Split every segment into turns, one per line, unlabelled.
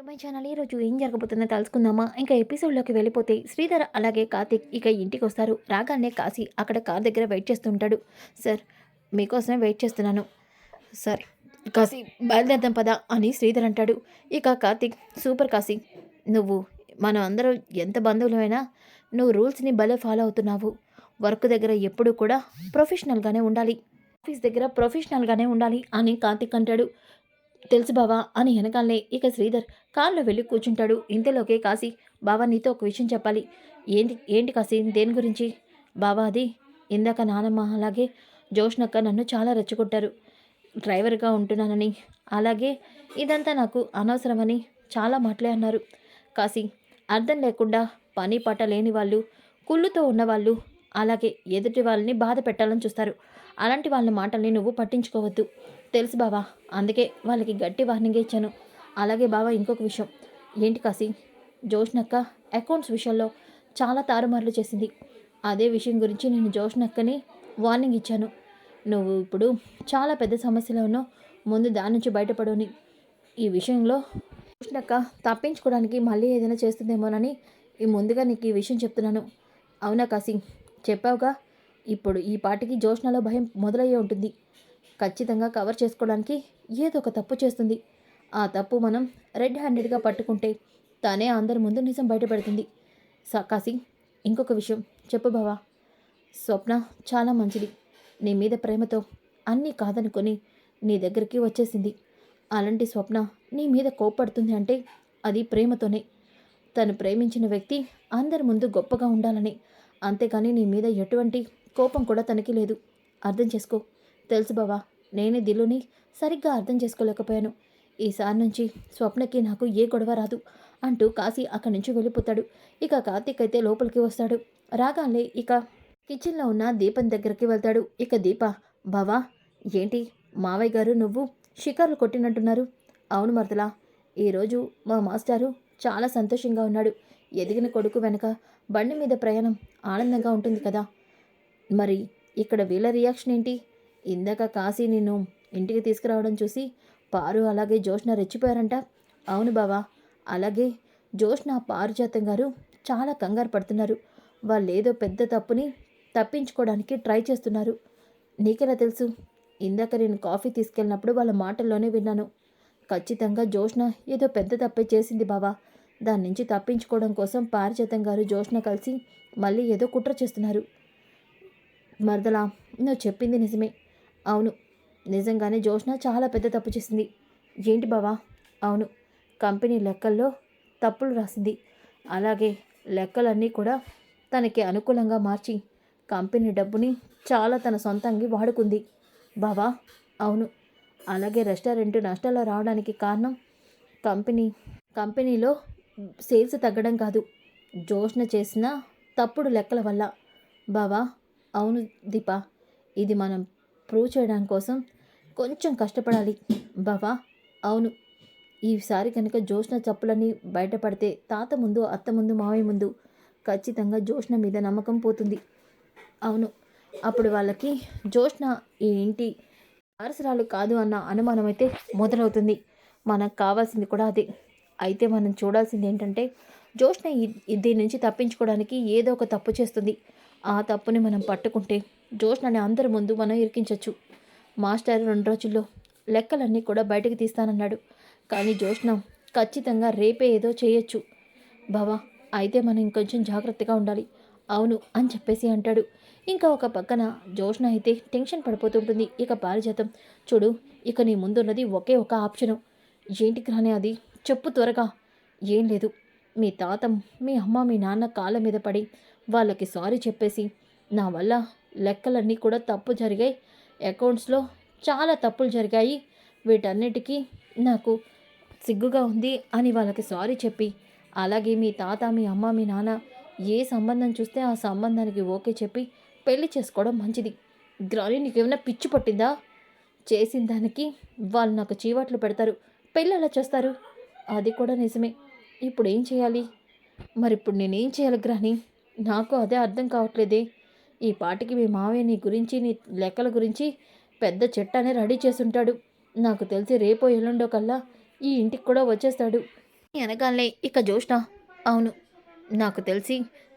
To my channel ఈరోజు ఏం జరగబోతుందో తెలుసుకుందామా ఇంకా ఎపిసోడ్లోకి వెళ్ళిపోతే శ్రీధర్ అలాగే కార్తిక్ ఇక ఇంటికి వస్తారు రాగానే కాశీ అక్కడ కార్ దగ్గర వెయిట్ చేస్తుంటాడు. సార్ మీకోసమే వెయిట్ చేస్తున్నాను. సరే కాశీ బయలుదేరదాం పదా అని శ్రీధర్ అంటాడు. ఇక కార్తిక్ సూపర్ కాశీ నువ్వు మనం అందరం ఎంత బంధువులమైనా నువ్వు రూల్స్ని భలే ఫాలో అవుతున్నావు. వర్క్ దగ్గర ఎప్పుడూ కూడా ప్రొఫెషనల్గానే ఉండాలి. ఆఫీస్ దగ్గర ప్రొఫెషనల్గానే ఉండాలి అని కార్తిక్ అంటాడు. తెలుసు బావా అని వెనకాలనే ఇక శ్రీధర్ కారులో వెళ్ళి కూర్చుంటాడు. ఇంతలోకే కాశీ. బావా నీతో ఒక విషయం చెప్పాలి. ఏంటి ఏంటి కాశీ? దేని గురించి? బావా అది ఇందాక నానమ్మ అలాగే జోష్నక్క నన్ను చాలా రెచ్చగొట్టారు. డ్రైవర్గా ఉంటున్నానని. అలాగే ఇదంతా నాకు అనవసరమని చాలా మాటలే అన్నారు. కాశీ అర్థం లేకుండా పని పాట లేని వాళ్ళు కుళ్ళుతో ఉన్నవాళ్ళు అలాగే ఎదుటి వాళ్ళని బాధ పెట్టాలని చూస్తారు. అలాంటి వాళ్ళ మాటల్ని నువ్వు పట్టించుకోవద్దు. తెలుసు బావా అందుకే వాళ్ళకి గట్టి వార్నింగ్ ఇచ్చాను. అలాగే బావా ఇంకొక విషయం. ఏంటి కాసి జోష్నక్క అకౌంట్స్ విషయంలో చాలా తారుమార్లు చేసింది. అదే విషయం గురించి నేను జోష్నక్కని వార్నింగ్ ఇచ్చాను. నువ్వు ఇప్పుడు చాలా పెద్ద సమస్యలో ఉన్నావు. ముందు దాని నుంచి బయటపడవని ఈ విషయంలో జోష్నక్క తప్పించుకోవడానికి మళ్ళీ ఏదైనా చేస్తుందేమోనని ఈ ముందుగా నీకు ఈ విషయం చెప్తున్నాను. అవునా కాసి చెప్పావుగా. ఇప్పుడు ఈ పాటికి జోష్నలో భయం మొదలయ్యే ఉంటుంది. ఖచ్చితంగా కవర్ చేసుకోవడానికి ఏదో ఒక తప్పు చేస్తుంది. ఆ తప్పు మనం రెడ్ హ్యాండెడ్గా పట్టుకుంటే తానే అందరి ముందు నిజం బయటపెడుతుంది. కాసి ఇంకొక విషయం చెప్పు బావా. స్వప్న చాలా మంచిది. నీ మీద ప్రేమతో అన్నీ కాదనుకొని నీ దగ్గరికి వచ్చేసింది. అలాంటి స్వప్న నీ మీద కోప్పడుతుంది అంటే అది ప్రేమతోనే. తను ప్రేమించిన వ్యక్తి అందరి ముందు గొప్పగా ఉండాలని. అంతేకాని నీ మీద ఎటువంటి కోపం కూడా తనకి లేదు. అర్థం చేసుకో. తెలుసు బావా. నేనే దిల్లుని సరిగ్గా అర్థం చేసుకోలేకపోయాను. ఈసారి నుంచి స్వప్నకి నాకు ఏ గొడవ రాదు అంటూ కాశీ అక్కడి నుంచి వెళ్ళిపోతాడు. ఇక కార్తీక్ అయితే లోపలికి వస్తాడు. రాగానే ఇక కిచెన్లో ఉన్న దీపం దగ్గరికి వెళ్తాడు. ఇక దీప బావా ఏంటి? మావయ్య గారు నువ్వు షికార్లు కొట్టినట్టున్నారు. అవును మరదలా ఈరోజు మా మాస్టారు చాలా సంతోషంగా ఉన్నాడు. ఎదిగిన కొడుకు వెనక బండి మీద ప్రయాణం ఆనందంగా ఉంటుంది కదా. మరి ఇక్కడ వీళ్ళ రియాక్షన్ ఏంటి? ఇందాక కాశీ నిన్ను ఇంటికి తీసుకురావడం చూసి పారు అలాగే జోష్న రెచ్చిపోయారంట. అవును బావా అలాగే జోష్న పారుజాతం గారు చాలా కంగారు పడుతున్నారు. వాళ్ళేదో పెద్ద తప్పుని తప్పించుకోవడానికి ట్రై చేస్తున్నారు. నీకెలా తెలుసు? ఇందాక నేను కాఫీ తీసుకెళ్ళినప్పుడు వాళ్ళ మాటల్లోనే విన్నాను. ఖచ్చితంగా జోష్న ఏదో పెద్ద తప్పే చేసింది బావా. దాని నుంచి తప్పించుకోవడం కోసం పారిజాతం గారు జోష్న కలిసి మళ్ళీ ఏదో కుట్ర చేస్తున్నారు. మరదలా నువ్వు చెప్పింది నిజమే. అవును. నిజంగానే జోష్న చాలా పెద్ద తప్పు చేసింది. ఏంటి బావా? అవును. కంపెనీ లెక్కల్లో తప్పులు రాసింది. అలాగే లెక్కలన్నీ కూడా తనకి అనుకూలంగా మార్చి కంపెనీ డబ్బుని చాలా తన సొంతంగా వాడుకుంది. బావా? అవును. అలాగే రెస్టారెంట్ నష్టాల్లో రావడానికి కారణం కంపెనీ కంపెనీలో సేల్స్ తగ్గడం కాదు. జోష్న చేసిన తప్పుడు లెక్కల వల్ల. బావా? అవును దీపా. ఇది మనం ప్రూవ్ చేయడం కోసం కొంచెం కష్టపడాలి. బావా అవును. ఈసారి కనుక జోష్న చప్పులన్నీ బయటపడితే తాత ముందు అత్త ముందు మావయ్య ముందు ఖచ్చితంగా జోష్న మీద నమ్మకం పోతుంది. అవును. అప్పుడు వాళ్ళకి జోష్న ఈ ఇంటి వారసరాలు కాదు అన్న అనుమానం అయితే మొదలవుతుంది. మనకు కావాల్సింది కూడా అది. అయితే మనం చూడాల్సింది ఏంటంటే జోష్న దీని నుంచి తప్పించుకోవడానికి ఏదో ఒక తప్పు చేస్తుంది. ఆ తప్పుని మనం పట్టుకుంటే జోష్నని అందరి ముందు మనం ఇరికించవచ్చు మాస్టర్ రెండు రోజుల్లో లెక్కలన్నీ కూడా బయటకు తీస్తానన్నాడు. కానీ జోష్న ఖచ్చితంగా రేపే ఏదో చేయొచ్చు. బావా అయితే మనం ఇంకొంచెం జాగ్రత్తగా ఉండాలి. అవును అని చెప్పేసి అంటాడు. ఇంకా ఒక పక్కన జోష్న అయితే టెన్షన్ పడిపోతుంటుంది. ఇక పారిజాతం చూడు ఇక నీ ముందున్నది ఒకే ఒక ఆప్షను. ఏంటి గ్రహణే అది? చెప్పు త్వరగా. ఏం లేదు. మీ తాత మీ అమ్మ మీ నాన్న కాళ్ళ మీద పడి వాళ్ళకి సారీ చెప్పేసి నా వల్ల లెక్కలన్నీ కూడా తప్పు జరిగాయి. అకౌంట్స్లో చాలా తప్పులు జరిగాయి. వీటన్నిటికీ నాకు సిగ్గుగా ఉంది అని వాళ్ళకి సారీ చెప్పి అలాగే మీ తాత మీ అమ్మ మీ నాన్న ఏ సంబంధం చూస్తే ఆ సంబంధానికి ఓకే చెప్పి పెళ్ళి చేసుకోవడం మంచిది. గ్రాని నీకేమైనా పిచ్చి పట్టిందా? చేసిన దానికి వాళ్ళు నాకు చీవాట్లు పెడతారు. పెళ్ళి ఎలా చేస్తారు? అది కూడా నిజమే. ఇప్పుడు ఏం చేయాలి? మరి ఇప్పుడు నేనేం చేయాలి గ్రాని? నాకు అదే అర్థం కావట్లేదే. ఈ పాటికి మీ మావయ్య నీ గురించి నీ లెక్కల గురించి పెద్ద చెట్టానే రెడీ చేసుంటాడు నాకు తెలిసి రేపో ఎల్లుండో కల్లా ఈ ఇంటికి కూడా వచ్చేస్తాడు. అనగానే ఇక జోష్ణ అవును నాకు తెలిసి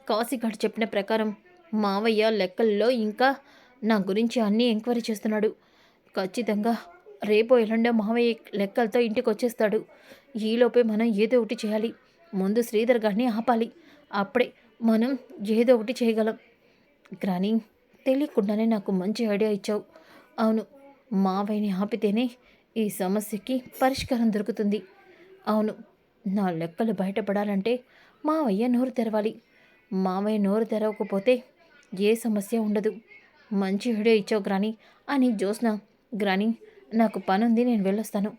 కాశీగాడు చెప్పిన ప్రకారం మావయ్య లెక్కల్లో ఇంకా నా గురించి అన్నీ ఎంక్వైరీ చేస్తున్నాడు. ఖచ్చితంగా రేపు ఎల్లుండో మావయ్య లెక్కలతో ఇంటికి వచ్చేస్తాడు. ఈలోపే మనం ఏదో ఒకటి చేయాలి. ముందు శ్రీధర్ గారిని ఆపాలి. అప్పుడే మనం ఏదో ఒకటి చేయగలం. గ్రాని తెలియకుండానే నాకు మంచి ఐడియా ఇచ్చావు. అవును మావయ్యని ఆపితేనే ఈ సమస్యకి పరిష్కారం దొరుకుతుంది. అవును నా లెక్కలు బయటపడాలంటే మావయ్య నోరు తెరవాలి. మావయ్య నోరు తెరవకపోతే ఏ సమస్య ఉండదు. మంచి ఐడియా ఇచ్చావు గ్రాని అని జ్యోత్స్న. గ్రాని నాకు పనుంది నేను వెళ్ళొస్తాను.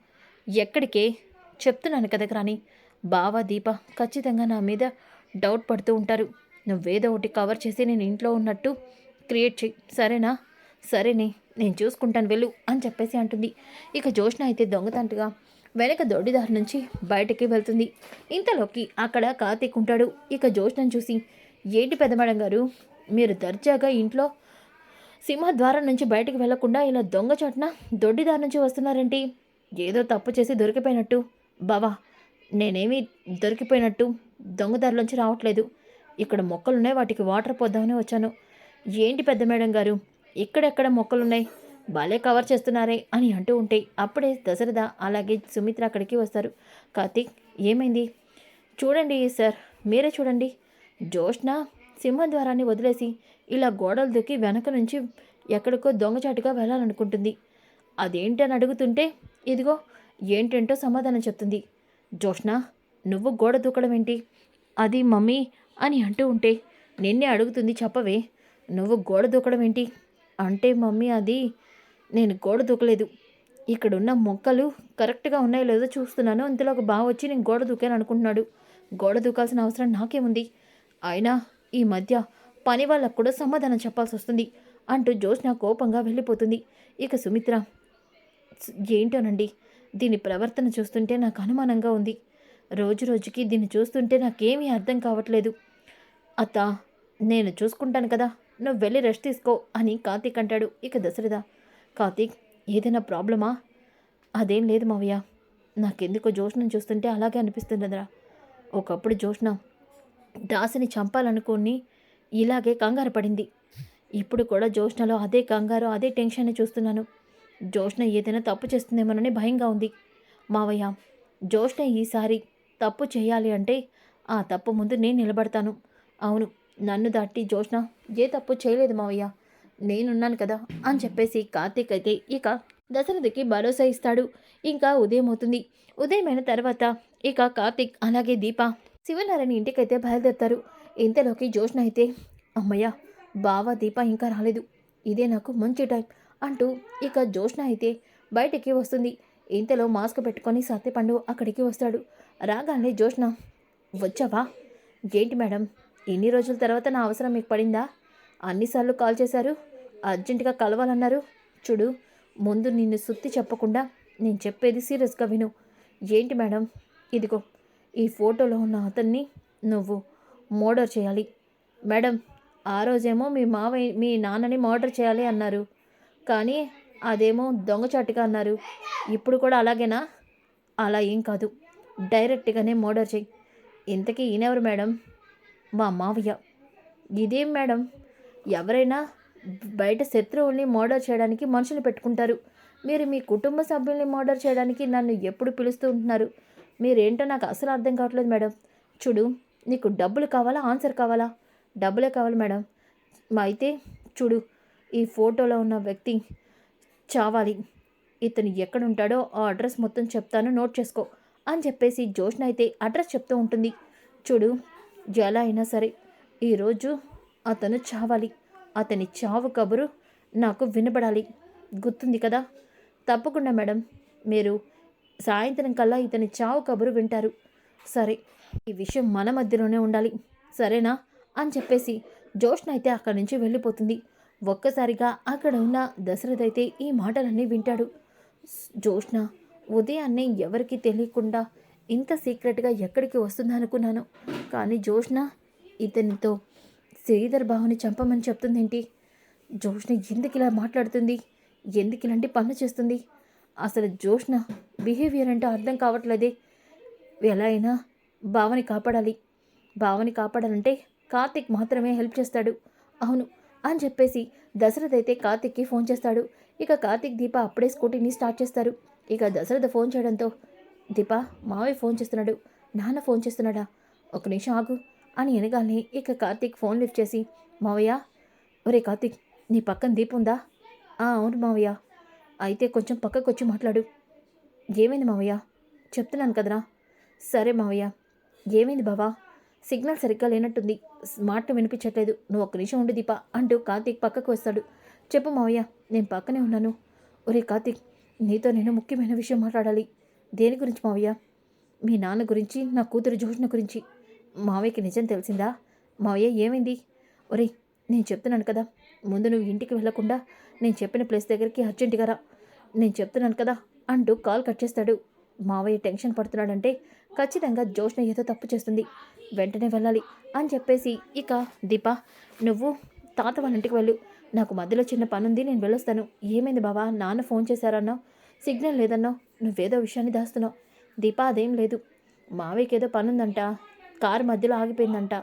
ఎక్కడికే? చెప్తున్నాను కదా గ్రాని. బావ దీప ఖచ్చితంగా నా మీద డౌట్ పడుతూ ఉంటారు. నువ్వేదో ఒకటి కవర్ చేసి నేను ఇంట్లో ఉన్నట్టు క్రియేట్ చెయ్యి సరేనా? సరేనే నేను చూసుకుంటాను వెళ్ళు అని చెప్పేసి అంటుంది. ఇక జోష్న అయితే దొంగతంటుగా వెనక దొడ్డిదారి నుంచి బయటకి వెళ్తుంది. ఇంతలోకి అక్కడ కార్తీక్ ఉంటాడు. ఇక జోష్నను చూసి ఏంటి పెద్దమేడం గారు? మీరు దర్జాగా ఇంట్లో సింహద్వారం నుంచి బయటకు వెళ్ళకుండా ఇలా దొంగచాటున దొడ్డిదారి నుంచి వస్తున్నారేంటి ఏదో తప్పు చేసి దొరికిపోయినట్టు. బావా నేనేమీ దొరికిపోయినట్టు దొంగదారిలోంచి రావట్లేదు. ఇక్కడ మొక్కలున్నాయి వాటికి వాటర్ పోద్దామని వచ్చాను. ఏంటి పెద్ద మేడం గారు? ఇక్కడెక్కడ మొక్కలున్నాయి? భలే కవర్ చేస్తున్నారే అని అంటూ ఉంటే అప్పుడే దశరథ అలాగే సుమిత్ర అక్కడికి వస్తారు. కార్తీక్ ఏమైంది? చూడండి సార్ మీరే చూడండి. జోష్న సింహద్వారాన్ని వదిలేసి ఇలా గోడలు దూకి వెనక నుంచి ఎక్కడికో దొంగచాటుగా వెళ్ళాలనుకుంటుంది. అదేంటని అడుగుతుంటే ఇదిగో ఏంటంటో సమాధానం చెప్తుంది. జోష్న నువ్వు గోడ దూకడం ఏంటి? అది మమ్మీ అని అంటూ ఉంటే నిన్నే అడుగుతుంది చెప్పవే. నువ్వు గోడ దూకడం ఏంటి? అంటే మమ్మీ అది నేను గోడ దూకలేదు. ఇక్కడున్న మొక్కలు కరెక్ట్గా ఉన్నాయో లేదో చూస్తున్నాను. ఇంతలో ఒక బావ వచ్చి నేను గోడ దూకాను అనుకుంటున్నాడు. గోడ దూకాల్సిన అవసరం నాకేముంది? అయినా ఈ మధ్య పని వాళ్ళకు కూడా సమాధానం చెప్పాల్సి వస్తుంది అంటూ జోష్న కోపంగా వెళ్ళిపోతుంది. ఇక సుమిత్ర ఏంటోనండి? దీని ప్రవర్తన చూస్తుంటే నాకు అనుమానంగా ఉంది. రోజు రోజుకి దీన్ని చూస్తుంటే నాకేమీ అర్థం కావట్లేదు. అత్త నేను చూసుకుంటాను కదా. నువ్వు వెళ్ళి రెస్ట్ తీసుకో అని కార్తీక్ అంటాడు. ఇక దశరథ కార్తీక్ ఏదైనా ప్రాబ్లమా? అదేం లేదు మావయ్య. నాకెందుకో జోష్ణం చూస్తుంటే అలాగే అనిపిస్తుందిరా. ఒకప్పుడు జోష్ణ దాసిని చంపాలనుకుని ఇలాగే కంగారు పడింది. ఇప్పుడు కూడా జోష్ణలో అదే కంగారు అదే టెన్షన్ చూస్తున్నాను. జోష్ణ ఏదైనా తప్పు చేస్తుందేమోనని భయంగా ఉంది. మావయ్య జోష్ణ ఈసారి తప్పు చేయాలి అంటే ఆ తప్పు ముందు నేను నిలబడతాను. అవును నన్ను దాటి జోష్న ఏ తప్పు చేయలేదు మావయ్య. నేనున్నాను కదా అని చెప్పేసి కార్తీక్ అయితే ఇక దశరథకి భరోసా ఇస్తాడు. ఇంకా ఉదయం అవుతుంది. ఉదయమైన తర్వాత ఇక కార్తీక్ అలాగే దీప శివనారాయణ ఇంటికైతే బయలుదేరుతారు. ఇంతలోకి జోష్న అయితే అమ్మయ్య బావ దీప ఇంకా రాలేదు. ఇదే నాకు మంచి టైం అంటూ ఇక జోష్న అయితే బయటికి వస్తుంది. ఇంతలో మాస్క్ పెట్టుకొని సత్యపండు అక్కడికి వస్తాడు. రాగానే జోష్న వచ్చావా? ఏంటి మేడం? ఎన్ని రోజుల తర్వాత నా అవసరం మీకు పడిందా? అన్నిసార్లు కాల్ చేశారు. అర్జెంటుగా కలవాలన్నారు. చూడు ముందు నిన్ను సుత్తి చెప్పకుండా నేను చెప్పేది సీరియస్గా విను. ఏంటి మేడం? ఇదిగో ఈ ఫోటోలో ఉన్న అతన్ని నువ్వు మోడర్ చేయాలి. మేడం ఆ రోజేమో మీ మావయ్య మీ నాన్నని మోడర్ చేయాలి అన్నారు. కానీ అదేమో దొంగచాటుగా అన్నారు. ఇప్పుడు కూడా అలాగేనా? అలా ఏం కాదు. డైరెక్ట్గానే మోడర్ చేయి. ఇంతకీ ఈయనెవరు మేడం? మా మావయ్య ఇదేం మేడం? ఎవరైనా బయట శత్రువుల్ని మోడర్ చేయడానికి మనుషులు పెట్టుకుంటారు. మీరు మీ కుటుంబ సభ్యుల్ని మోడర్ చేయడానికి నన్ను ఎప్పుడు పిలుస్తూ ఉంటున్నారు? మీరేంటో నాకు అసలు అర్థం కావట్లేదు మేడం. చూడు నీకు డబ్బులు కావాలా? ఆన్సర్ కావాలా? డబ్బులే కావాలి మేడం. మా అయితే చూడు ఈ ఫోటోలో ఉన్న వ్యక్తి చావాలి. ఇతను ఎక్కడ ఉంటాడో ఆ అడ్రస్ మొత్తం చెప్తాను నోట్ చేసుకో అని చెప్పేసి జోష్న అయితే అడ్రస్ చెప్తూ ఉంటుంది. చూడు ఎలా అయినా సరే ఈరోజు అతను చావాలి. అతని చావు కబురు నాకు వినబడాలి. గుర్తుంది కదా? తప్పకుండా మేడం. మీరు సాయంత్రం కల్లా ఇతని చావు కబురు వింటారు. సరే ఈ విషయం మన మధ్యలోనే ఉండాలి. సరేనా? అని చెప్పేసి జోష్న అయితే అక్కడి నుంచి వెళ్ళిపోతుంది. ఒక్కసారిగా అక్కడ ఉన్న దశరథ్ అయితే ఈ మాటలన్నీ వింటాడు. స్- జోష్న ఉదయాన్నే ఎవరికీ తెలియకుండా ఇంత సీక్రెట్గా ఎక్కడికి వస్తుందనుకున్నాను. కానీ జోష్న ఇతనితో శ్రీధర్ బాబుని చంపమని చెప్తుందేంటి? జోష్న ఎందుకు ఇలా మాట్లాడుతుంది? ఎందుకు ఇలాంటి పనులు చేస్తుంది? అసలు జోష్న బిహేవియర్ అంటే అర్థం కావట్లేదే. ఎలా అయినా భావని కాపాడాలి. భావని కాపాడాలంటే కార్తిక్ మాత్రమే హెల్ప్ చేస్తాడు. అవును అని చెప్పేసి దశరథ్ అయితే కార్తిక్కి ఫోన్ చేస్తాడు. ఇక కార్తిక్ దీప అప్పుడే స్కూటీని స్టార్ట్ చేస్తారు. ఇక దశరథ ఫోన్ చేయడంతో దీపా మావయ్య ఫోన్ చేస్తున్నాడు. నాన్న ఫోన్ చేస్తున్నాడా? ఒక నిమిషం ఆగు అని వెనగాలని ఇక కార్తీక్ ఫోన్ లిఫ్ట్ చేసి మావయ్య ఒరే కార్తీక్ నీ పక్కన దీప ఉందా? "ఆ, అవును మావయ్య. అయితే కొంచెం పక్కకు వచ్చి మాట్లాడు. ఏమైంది మావయ్య? చెప్తున్నాను కదరా. సరే మావయ్య. ఏమైంది బావా? సిగ్నల్ సరిగ్గా లేనట్టుంది. మాట వినిపించట్లేదు. నువ్వు ఒక్క నిమిషం ఉండి దీపా అంటూ కార్తీక్ పక్కకు వస్తాడు. చెప్పు మావయ్య నేను పక్కనే ఉన్నాను. ఒరే కార్తీక్ నీతో నేను ముఖ్యమైన విషయం మాట్లాడాలి. దేని గురించి మావయ్య? మీ నాన్న గురించి నా కూతురు జోష్న గురించి మావయ్యకి నిజం తెలిసిందా? మావయ్య ఏమైంది? ఒరే నేను చెప్తున్నాను కదా. ముందు నువ్వు ఇంటికి వెళ్ళకుండా నేను చెప్పిన ప్లేస్ దగ్గరికి అర్జెంటుగా రా. నేను చెప్తున్నాను కదా అంటూ కాల్ కట్ చేస్తాడు. మావయ్య టెన్షన్ పడుతున్నాడంటే ఖచ్చితంగా జోష్ణ ఏదో తప్పు చేస్తుంది. వెంటనే వెళ్ళాలి అని చెప్పేసి ఇక దీప నువ్వు తాత వాళ్ళ ఇంటికి వెళ్ళు. నాకు మధ్యలో చిన్న పని ఉంది నేను వెళ్ళొస్తాను. ఏమైంది బాబా నాన్న ఫోన్ చేశారన్నావు? సిగ్నల్ లేదన్నావు? నువ్వేదో విషయాన్ని దాస్తున్నావు. దీప అదేం లేదు. మావయ్యకి ఏదో పని కారు మధ్యలో ఆగిపోయిందంట.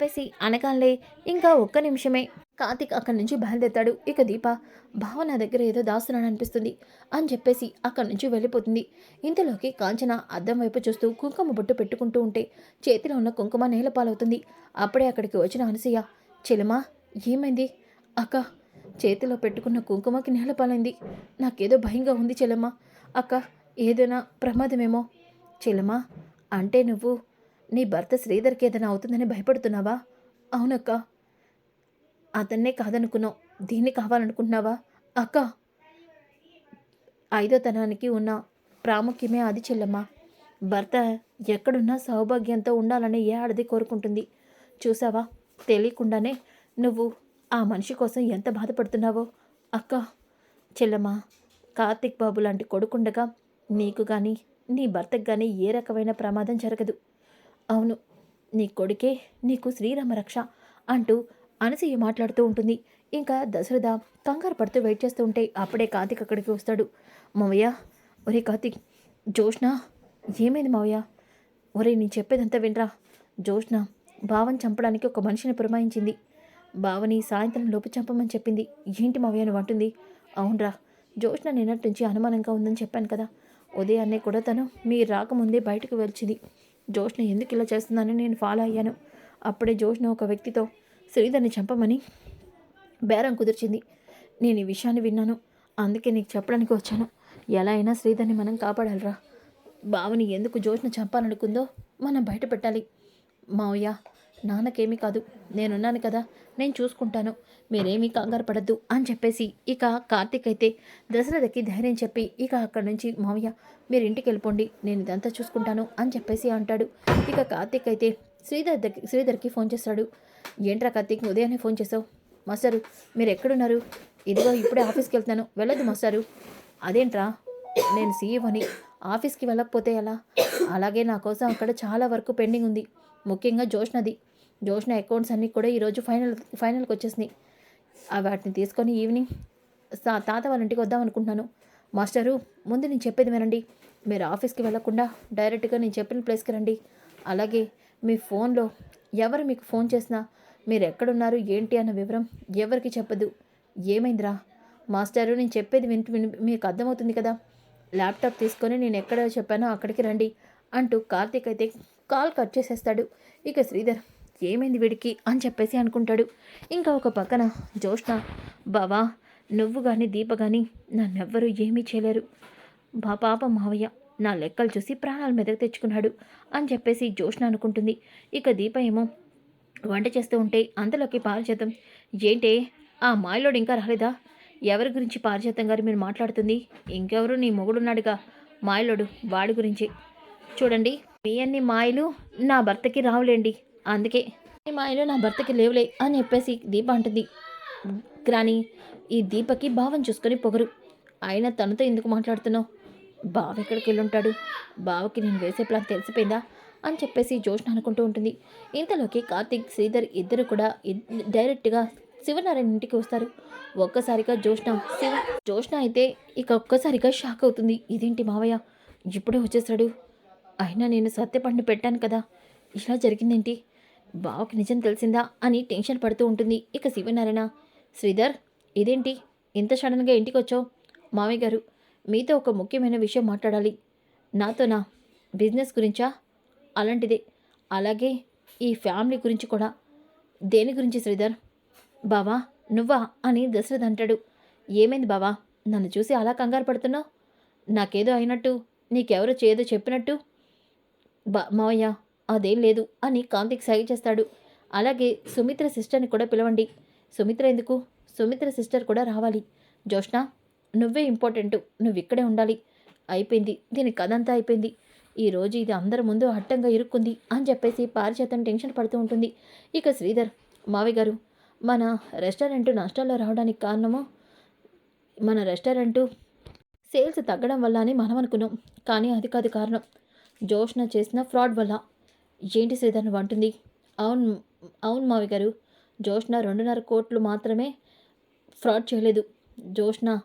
చెప్పేసి అనకాలే ఇంకా ఒక్క నిమిషమే కార్తిక్ అక్కడి నుంచి బయలుదేరతాడు. ఇక దీప భావ నా దగ్గర ఏదో దాస్తున్నాడు అనిపిస్తుంది అని చెప్పేసి అక్కడి నుంచి వెళ్ళిపోతుంది. ఇంతలోకి కాంచన అద్దం వైపు చూస్తూ కుంకుమ బొట్టు పెట్టుకుంటూ ఉంటే చేతిలో ఉన్న కుంకుమ నేల పాలవుతుంది. అప్పుడే అక్కడికి వచ్చిన అనసూయ చెలమా ఏమైంది? అక్క చేతిలో పెట్టుకున్న కుంకుమకి నేలపాలైంది నాకేదో భయంగా ఉంది చెలమ్మ అక్క ఏదైనా ప్రమాదమేమో? చెలమా అంటే నువ్వు నీ భర్త శ్రీధర్కి ఏదైనా అవుతుందని భయపడుతున్నావా? అవునక్క. అతన్నే కాదనుకున్నావు. దీన్ని కావాలనుకుంటున్నావా? అక్క. ఐదో తనానికి ఉన్న ప్రాముఖ్యమే అది చెల్లమ్మ. భర్త ఎక్కడున్నా సౌభాగ్యంతో ఉండాలని ఏ ఆడది కోరుకుంటుంది? చూసావా? తెలియకుండానే నువ్వు ఆ మనిషి కోసం ఎంత బాధపడుతున్నావో? అక్క చెల్లమ్మ కార్తిక్ బాబు లాంటి కొడుకుండగా నీకు కానీ నీ భర్తకు కానీ ఏ రకమైన ప్రమాదం జరగదు. అవును నీ కొడుకే నీకు శ్రీరామ రక్ష అంటూ అనసూయ మాట్లాడుతూ ఉంటుంది. ఇంకా దశరథ కంగారు పడుతూ వెయిట్ చేస్తూ ఉంటే అప్పుడే కార్తిక్ అక్కడికి వస్తాడు. మావయ్య ఒరే కార్తిక్ జోష్ణ ఏమైంది మావయ్య? ఒరే నేను చెప్పేదంతా వినరా? జోష్ణ బావని చంపడానికి ఒక మనిషిని పురమాయించింది. బావని సాయంత్రం లోపు చంపమని చెప్పింది. ఏంటి మావయ్య నువ్వు అంటుంది. అవునరా జోష్న నిన్నటి నుంచి అనుమానంగా ఉందని చెప్పాను కదా. ఉదయాన్నే కూడా తను మీరు రాకముందే బయటకు వెళ్ళింది జోష్న ఎందుకు ఇలా చేస్తుందని నేను ఫాలో అయ్యాను. అప్పుడే జోష్న ఒక వ్యక్తితో శ్రీధర్ని చంపమని బేరం కుదిర్చింది. నేను ఈ విషయాన్ని విన్నాను. అందుకే నీకు చెప్పడానికి వచ్చాను. ఎలా అయినా శ్రీధర్ని మనం కాపాడాలిరా. బావని ఎందుకు జోష్న చంపాలనుకుందో మనం బయట పెట్టాలి. మావయ్య నాన్నకేమీ కాదు. నేనున్నాను కదా నేను చూసుకుంటాను. మీరేమీ కంగారు పడద్దు అని చెప్పేసి ఇక కార్తీక్ అయితే దశరథకి ధైర్యం చెప్పి ఇక అక్కడి నుంచి మావయ్య మీరు ఇంటికి వెళ్ళిపోండి. నేను ఇదంతా చూసుకుంటాను అని చెప్పేసి అంటాడు. ఇక కార్తీక్ అయితే శ్రీధర్ దగ్గర శ్రీధర్కి ఫోన్ చేస్తాడు. ఏంట్రా కార్తీక్ ఉదయాన్నే ఫోన్ చేసావు? మాస్టారు మీరు ఎక్కడున్నారు ఇదిగో ఇప్పుడే ఆఫీస్కి వెళ్తున్నాను. వెళ్ళొద్దు మాస్టారు. అదేంట్రా నేను సీఈఓని ఆఫీస్కి వెళ్ళకపోతే ఎలా? అలాగే నా కోసం అక్కడ చాలా వర్క్ పెండింగ్ ఉంది. ముఖ్యంగా జోష్నది. జోష్న అకౌంట్స్ అన్నీ కూడా ఈరోజు ఫైనల్ ఫైనల్కి వచ్చేసినాయి. ఆ వాటిని తీసుకొని ఈవినింగ్ సా- తాత వాళ్ళ ఇంటికి వద్దాం అనుకుంటున్నాను. మాస్టరు ముందు నేను చెప్పేది వినండి. మీరు ఆఫీస్కి వెళ్ళకుండా డైరెక్ట్గా నేను చెప్పిన ప్లేస్కి రండి. అలాగే మీ ఫోన్లో ఎవరు మీకు ఫోన్ చేసినా మీరు ఎక్కడున్నారు ఏంటి అన్న వివరం ఎవరికి చెప్పదు. ఏమైందిరా? మాస్టరు నేను చెప్పేది వింటు విని మీకు అర్థమవుతుంది కదా. ల్యాప్టాప్ తీసుకొని నేను ఎక్కడ చెప్పానో అక్కడికి రండి అంటూ కార్తీక్ అయితే కాల్ కట్ చేసేస్తాడు. ఇక శ్రీధర్ ఏమైంది వీడికి? అని చెప్పేసి అనుకుంటాడు. ఇంకా ఒక పక్కన జోష్న బావా నువ్వు కానీ దీప కానీ నన్నెవ్వరూ ఏమీ చేయలేరు. బా పాప మావయ్య నా లెక్కలు చూసి ప్రాణాల మీదకి తెచ్చుకున్నాడు అని చెప్పేసి జ్యోష్ణ అనుకుంటుంది. ఇక దీప ఏమో వంట చేస్తూ ఉంటే అంతలోకి పారిజాతం ఏంటే ఆ మాయలోడు ఇంకా రాలేదా? ఎవరి గురించి పారిజాతం గారు మీరు మాట్లాడుతుంది? ఇంకెవరు నీ మొగుడున్నాడుగా? మాయలోడు వాడి గురించి. చూడండి. మీ అన్ని మాయలు నా భర్తకి రావులేండి. అందుకే మీ మాయలు నా భర్తకి లేవులే అని చెప్పేసి దీప అంటుంది. గ్రాని ఈ దీపకి భావం చూసుకొని పొగరు. ఆయన తనతో ఎందుకు మాట్లాడుతున్నావు? బావ ఎక్కడికి వెళ్ళి ఉంటాడు బావకి నేను వేసే ప్లాన్ తెలిసిపోయిందా? అని చెప్పేసి జోష్న అనుకుంటూ ఉంటుంది. ఇంతలోకి కార్తీక్ శ్రీధర్ ఇద్దరు కూడా డైరెక్ట్గా శివనారాయణ ఇంటికి వస్తారు. ఒక్కసారిగా జోష్ణ శివ జోష్ణ అయితే ఇక ఒక్కసారిగా షాక్ అవుతుంది. ఇదేంటి మావయ్య? ఇప్పుడే వచ్చేసాడు అయినా నేను సత్యపండు పెట్టాను కదా. ఇలా జరిగిందేంటి? బావకి నిజం తెలిసిందా అని టెన్షన్ పడుతూ ఉంటుంది ఇక శివనారాయణ. శ్రీధర్ ఇదేంటి? ఇంత సడన్గా ఇంటికి వచ్చావు మామయ్య గారు మీతో ఒక ముఖ్యమైన విషయం మాట్లాడాలి. నాతోనా? బిజినెస్ గురించా? అలాంటిదే. అలాగే ఈ ఫ్యామిలీ గురించి కూడా. దేని గురించి శ్రీధర్? బావా నువ్వా అని దశరథ్ అంటాడు. ఏమైంది బావా? నన్ను చూసి అలా కంగారు పడుతున్నావు? నాకేదో అయినట్టు నీకెవరో చేదో చెప్పినట్టు? బా మావయ్య అదేం లేదు అని కాంతికి సైగ చేస్తాడు. అలాగే సుమిత్ర సిస్టర్ని కూడా పిలవండి. సుమిత్ర ఎందుకు? సుమిత్ర సిస్టర్ కూడా రావాలి. జోష్ణ నువ్వే ఇంపార్టెంట్. నువ్వు ఇక్కడే ఉండాలి. అయిపోయింది. దీని కథ అంతా అయిపోయింది. ఈ రోజు ఇది అందరి ముందు అడ్డంగా ఇరుక్కుంది అని చెప్పేసి పారిచేతం టెన్షన్ పడుతూ ఉంటుంది. ఇక శ్రీధర్ మావి గారు మన రెస్టారెంట్ నష్టాల్లో రావడానికి కారణము? మన రెస్టారెంటు సేల్స్ తగ్గడం వల్ల అని మనం అనుకున్నాం. కానీ అది కాదు కారణం. జోష్న చేసిన ఫ్రాడ్ వల్ల. ఏంటి శ్రీధర్ వంటుంది అంటుంది. అవును అవును మావి గారు. జోష్న రెండున్నర కోట్లు మాత్రమే ఫ్రాడ్ చేయలేదు. జోష్న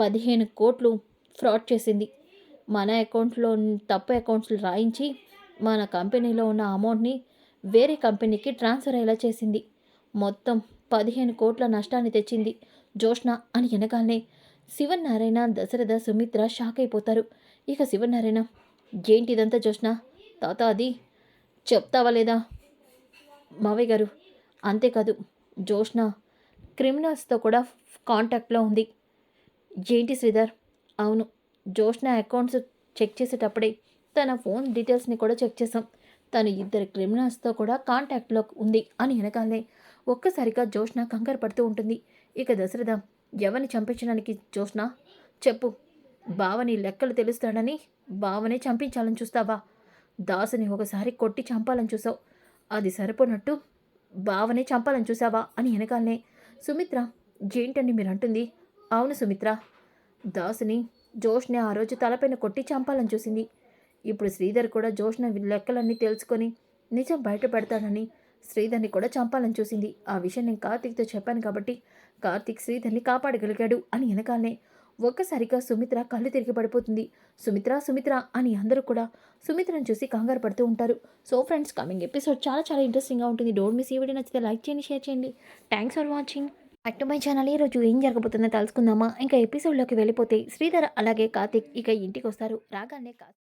పదిహేను కోట్లు ఫ్రాడ్ చేసింది. మన అకౌంట్లో తప్పు అకౌంట్స్లో రాయించి మన కంపెనీలో ఉన్న అమౌంట్ని వేరే కంపెనీకి ట్రాన్స్ఫర్ అయ్యేలా చేసింది. మొత్తం పదిహేను కోట్ల నష్టాన్ని తెచ్చింది జోష్న అని వెనకాలనే శివనారాయణ దశరథ సుమిత్ర షాక్ అయిపోతారు. ఇక శివనారాయణ ఏంటి ఇదంతా జోష్న తాత అది చెప్తావా లేదా? మావయ్య గారు అంతేకాదు జోష్న క్రిమినల్స్తో కూడా కాంటాక్ట్లో ఉంది. ఏంటి శ్రీధర్? అవును జోష్న అకౌంట్స్ చెక్ చేసేటప్పుడే తన ఫోన్ డీటెయిల్స్ని కూడా చెక్ చేసాం తను ఇద్దరు క్రిమినల్స్తో కూడా కాంటాక్ట్లో ఉంది అని వెనకాలనే ఒక్కసారిగా జోష్న కంగారు పడుతూ ఉంటుంది. ఇక దశరథ ఎవరిని చంపించడానికి జోష్న చెప్పు బావని లెక్కలు తెలుస్తాడని బావనే చంపించాలని చూస్తావా? దాసుని ఒకసారి కొట్టి చంపాలని చూసావు. అది సరిపోనట్టు బావనే చంపాలని చూసావా అని వెనకాలనే. సుమిత్ర ఏంటండి మీరు అంటుంది అవును సుమిత్ర దాసుని జోష్ని ఆ రోజు తలపైన కొట్టి చంపాలని చూసింది. ఇప్పుడు శ్రీధర్ కూడా జోష్న లెక్కలన్నీ తెలుసుకొని నిజం బయటపెడతాడని శ్రీధర్ని కూడా చంపాలని చూసింది. ఆ విషయం నేను కార్తీక్తో చెప్పాను కాబట్టి కార్తీక్ శ్రీధర్ని కాపాడగలిగాడు అని వెనకాలనే. ఒక్కసారిగా సుమిత్ర కళ్ళు తిరిగి పడిపోతుంది. సుమిత్ర సుమిత్ర అని అందరూ కూడా సుమిత్రను చూసి కంగారు పడుతూ ఉంటారు. సో ఫ్రెండ్స్ కమింగ్ ఎపిసోడ్ చాలా చాలా ఇంట్రెస్టింగ్గా ఉంటుంది. డోంట్ మిస్ ఈ వీడియో నచ్చితే లైక్ చేయండి షేర్ చేయండి. Thanks for watching back to my channel ఈరోజు రోజు ఏం జరగబోతుందో తెలుసుకుందామా? ఇంకా ఎపిసోడ్లోకి వెళ్ళిపోతే శ్రీధర్ అలాగే కార్తిక్ ఇక ఇంటికి వస్తారు. రాగానే కార్తీక్